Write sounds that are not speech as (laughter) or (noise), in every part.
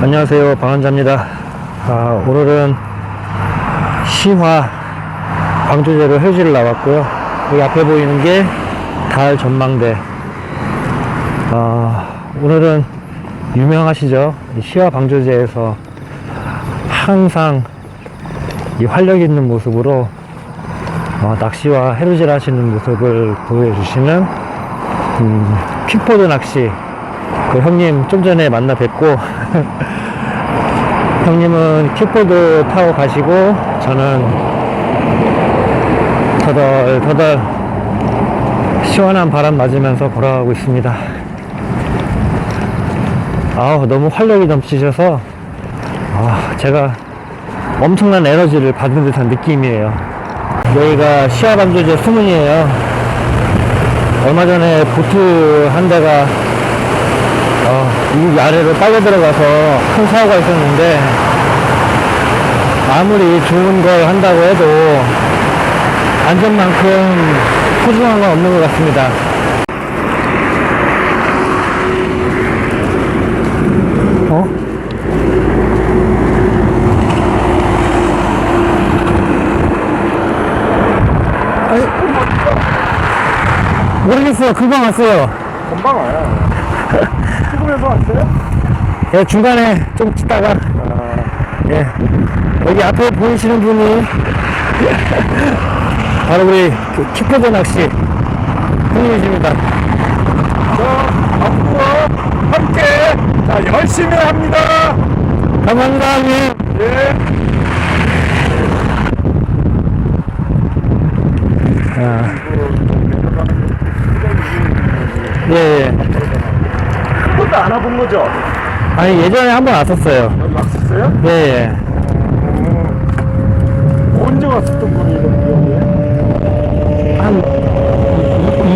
안녕하세요. 방한자입니다. 아, 오늘은 시화 방조제로 휴지를 나왔고요. 여기 앞에 보이는 게 달 전망대. 아, 오늘은 유명하시죠? 이 시화 방조제에서 항상 이 활력 있는 모습으로 어, 낚시와 해루질 하시는 모습을 보여주시는 음, 퀵보드 낚시 그 형님 좀 전에 만나 뵙고 (laughs) 형님은 킥보드 타고 가시고 저는 터덜터덜 시원한 바람 맞으면서 걸어가고 있습니다. 아우 너무 활력이 넘치셔서 아, 제가 엄청난 에너지를 받은 듯한 느낌이에요. 여기가 시아반조제 수문이에요. 얼마 전에 보트 한 대가 어, 이 아래로 빨려 들어가서 큰 사고가 있었는데 아무리 좋은 걸 한다고 해도 안전만큼 소중한 건 없는 것 같습니다. 어? 아니, 모르겠어요. 금방 왔어요. 금방 와요. 찍으면서 왔어요? 예, 중간에 좀 찍다가, 예, 여기 앞에 보이시는 분이, 바로 우리 그 킥보드 낚시 형님이십니다. 저 앞으로 함께 자 열심히 합니다. 감사합니다, 형님. 예. 아, 예, 예. 안 와본 거죠? 아니, 예전에 한 번 왔었어요. 여기 왔었어요? 예, 예. 언제 왔었던 거예요, 여기? 한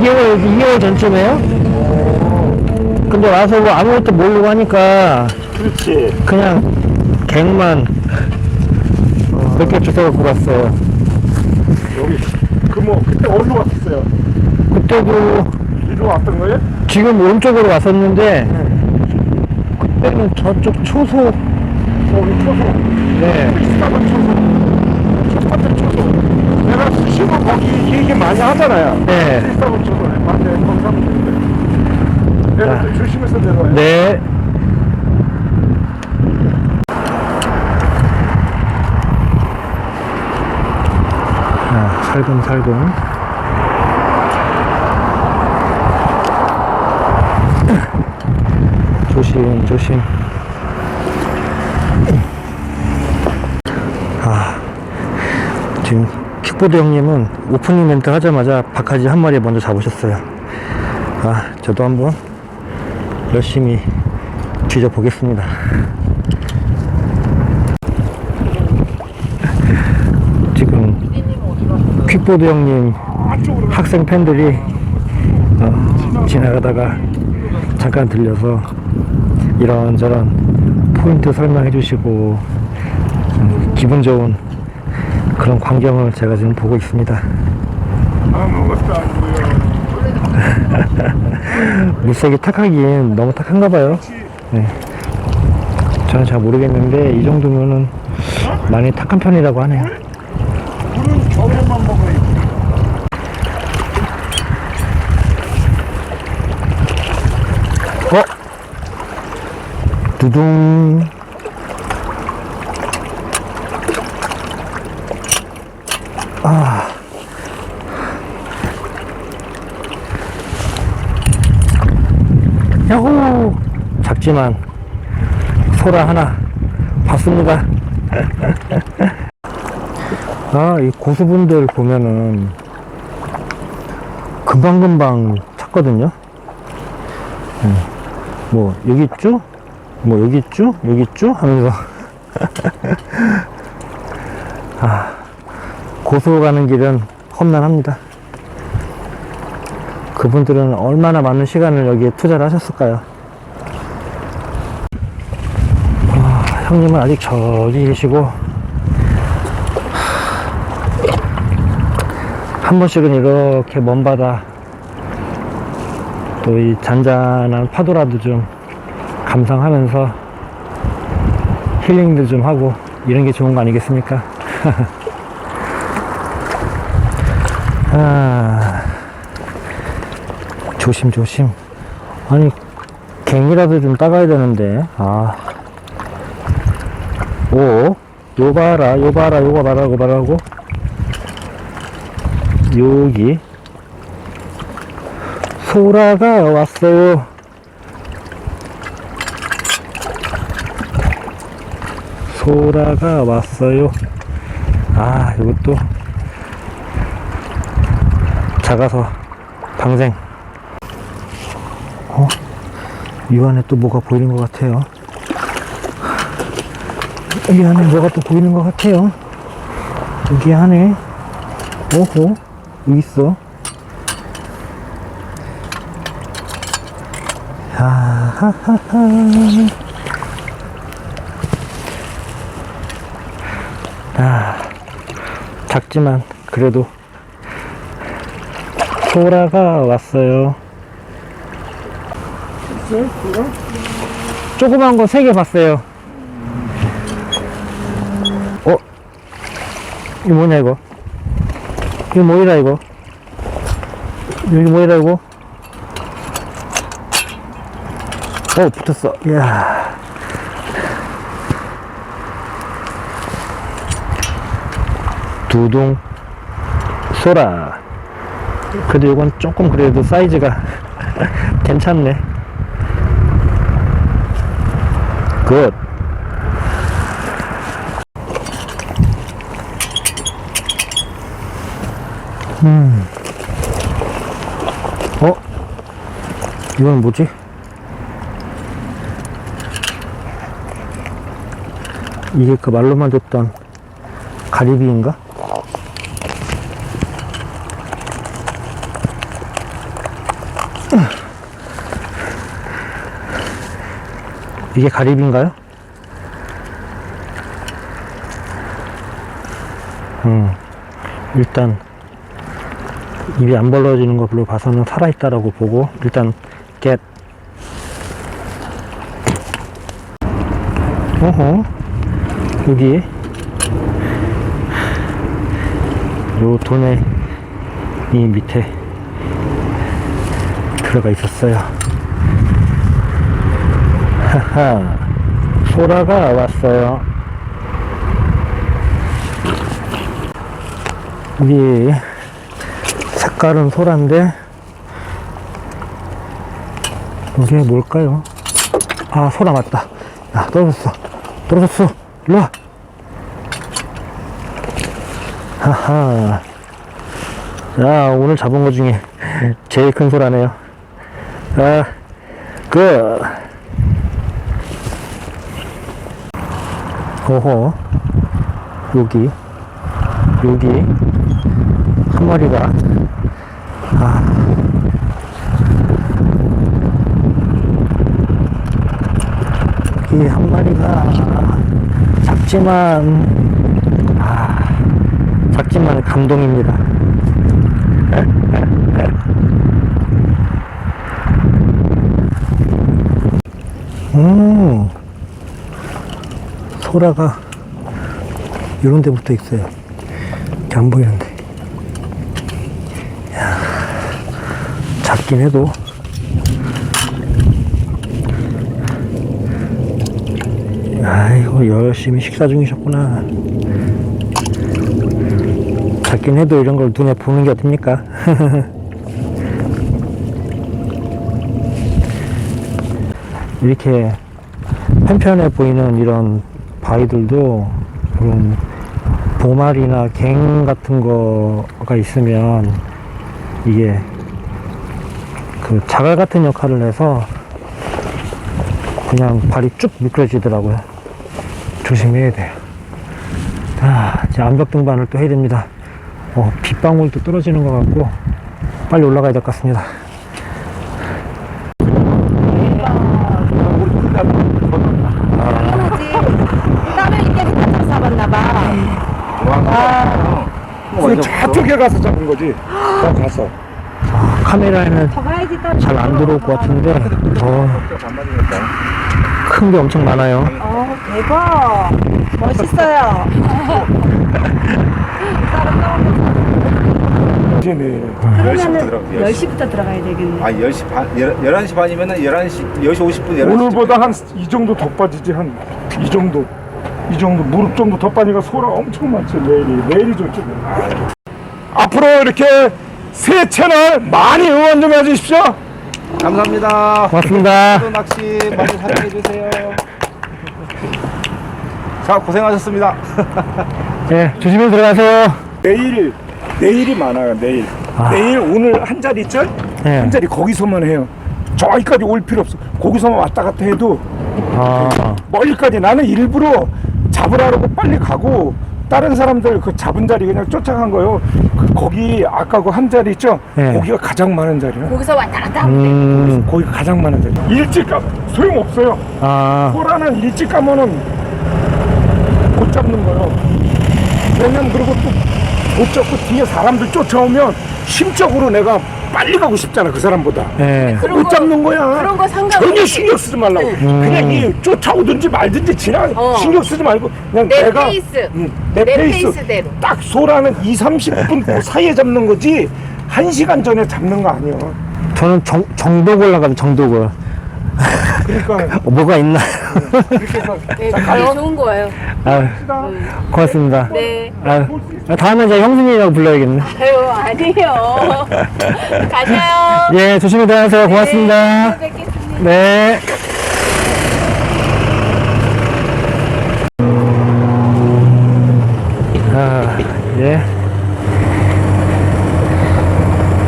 2개월, 2개월 전쯤에요? 근데 와서 뭐 아무것도 모르고 하니까 그렇지. 그냥 갱만 몇 개 주워갖고 갔어요. 여기 그 뭐 그때 어디로 왔었어요? 그때도 이리로 왔던 거예요? 지금 오른쪽으로 왔었는데 그때는 저쪽 초소 여기 초소. 네 비슷한 초소. 첫 번째 초소. 내가 수시로 거기 얘기 많이 하잖아요. 네. 비슷한 초소. 맞아요. 거기 가면 되는데. 내가 좀 조심해서 내려와요. 네. 아, 살금살금. 조심, 조심. 아, 지금 킥보드 형님은 오프닝 멘트 하자마자 박하지 한 마리 먼저 잡으셨어요. 아, 저도 한번 열심히 뒤져보겠습니다. 지금 퀵보드 형님 학생 팬들이 어, 지나가다가 잠깐 들려서 이런저런 포인트 설명해 주시고 음, 기분 좋은 그런 광경을 제가 지금 보고 있습니다. 아무것도 안 보여. (laughs) 물색이 탁하긴 너무 탁한가 봐요. 네. 저는 잘 모르겠는데 이 정도면은 많이 탁한 편이라고 하네요. 물은 겨울에만 먹어요. 어? 두둥. 아. 야호! 작지만 소라 하나 봤습니다. (laughs) 아, 이 고수분들 보면은 금방금방 찾거든요. 뭐 여기 있죠? 뭐 여기 있죠? 여기 있죠? 하면서 (laughs) 아 고소 가는 길은 험난합니다. 그분들은 얼마나 많은 시간을 여기에 투자를 하셨을까요? 아, 형님은 아직 저기 계시고 한 번씩은 이렇게 먼 바다 또 이 잔잔한 파도라도 좀 감상하면서 힐링도 좀 하고 이런 게 좋은 거 아니겠습니까? (laughs) 아, 조심 조심. 아니 갱이라도 좀 따가야 되는데. 아, 오, 요 봐라, 요 봐라, 요거 봐라, 요거 봐라고. 여기 소라가 왔어요. 소라가 왔어요. 아, 이것도 작아서 방생. 어? 이 안에 또 뭐가 보이는 것 같아요. 이 안에 뭐가 또 보이는 것 같아요. 여기 안에, 오호, 있어. 하하하하. 작지만 그래도 소라가 왔어요. 조그만 거 세 개 봤어요. 어? 이거 뭐냐 이거? 이거 뭐이라 이거? 여기 뭐이라 이거? 어 붙었어. 이야. 두둥 소라 그래도 이건 조금 그래도 사이즈가 (laughs) 괜찮네 굿 음. 어? 이건 뭐지? 이게 그 말로만 듣던 가리비인가? 이게 가리비인가요? 음, 일단 입이 안 벌어지는 거 별로 봐서는 살아있다라고 보고 일단 겟 어허 여기 요 돈에 이 밑에 들어가 있었어요. 하하, 소라가 왔어요. 이 색깔은 소라인데 이게 뭘까요? 아, 소라 맞다. 야, 떨어졌어. 떨어졌어. 일로 와. 하하. 야, 오늘 잡은 거 중에 제일 큰 소라네요. 아, 그. 오호. 여기. 여기. 한 마리가. 아. 여기 한 마리가 작지만, 아, 작지만 감동입니다. (laughs) 음, 소라가 이런 데 붙어 있어요. 안 보이는데. 야, 작긴 해도 아이고 열심히 식사 중이셨구나. 작긴 해도 이런 걸 눈에 보는 게 어딥니까? (laughs) 이렇게 편편해 보이는 이런 바위들도 그런 보말이나 갱 같은 거가 있으면 이게 그 자갈 같은 역할을 해서 그냥 발이 쭉 미끄러지더라고요. 조심해야 돼요. 자, 이제 암벽 등반을 또 해야 됩니다. 어, 빗방울도 떨어지는 것 같고 빨리 올라가야 될 것 같습니다. 그러지. 땀을 이렇게 살짝 잡았나봐. 그 저쪽에 가서 잡은 거지. 저 가서. 카메라에는 더 가야지 또. 잘 안 들어올 것 같은데 어, 큰게 엄청 많아요. 어, 대박. 멋있어요. 이제 내일. 10시부터 들어가요. 10시. 10시부터 들어가야 되겠네. 아, 10시 반, 11시 반이면은 11시, 10시 50분, 11시. 오늘보다 한 이 정도 더 빠지지 한 이 정도 이 정도 무릎 정도 더 빠지니까 소라 엄청 많죠 내일이 내일이 좋죠 앞으로 이렇게 새 채널 많이 응원 좀 해주십시오 감사합니다. 고맙습니다. 또 낚시 많이 사랑해 주세요. 자, 고생하셨습니다. (laughs) 예, 조심히 들어가세요. 내일 내일이 많아요 내일 아. 내일 오늘 한 자리 있죠 네. 한 자리 거기서만 해요 저기까지 올 필요 없어 거기서만 왔다 갔다 해도 아, 멀리까지 나는 일부러 잡으라고 빨리 가고 다른 사람들 그 잡은 자리 그냥 쫓아간 거요. 그 거기 아까 그 한 자리 있죠? 네. 거기가 가장 많은 자리야. 거기서 왔다 갔다 하면 음, 거기가 가장 많은 자리. 일찍 가 소용 없어요. 아, 소라는 일찍 가면은 못 잡는 거요. 왜냐면 그리고 또 못 잡고 뒤에 사람들 쫓아오면 심적으로 내가 빨리 가고 싶잖아 그 사람보다. 예. 그런 못 거- 잡는 거야. 그런 거 상관없이 전혀 신경 쓰지 말라고. 그냥 이 쫓아오든지 말든지 지나 어. 신경 쓰지 말고 그냥 내 내가 페이스. 응, 내, 내 페이스. 페이스대로. 딱 소라는 2, 30분 그 사이에 잡는 거지 한 시간 전에 잡는 거 아니야. 저는 정, 정독을 나가는 정독을. 그러니까 어, (laughs) 뭐가 있나? 이렇게 해서 네, 자, 그게 가요. 좋은 거예요. 아, 고맙습니다. 네. 아, 다음에 이제 형수님이라고 불러야겠네. 아유, 아니에요. (laughs) 가세요. 예, 조심히 들어가세요. 고맙습니다. 네, 뵙겠습니다. 네. 아, 예.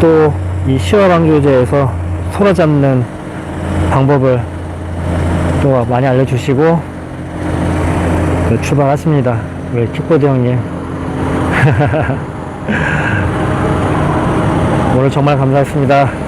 또이 시어방조제에서 소라 잡는 방법을 또 많이 알려주시고 그 출발하십니다. 우리 킥보드 형님. (laughs) 오늘 정말 감사했습니다.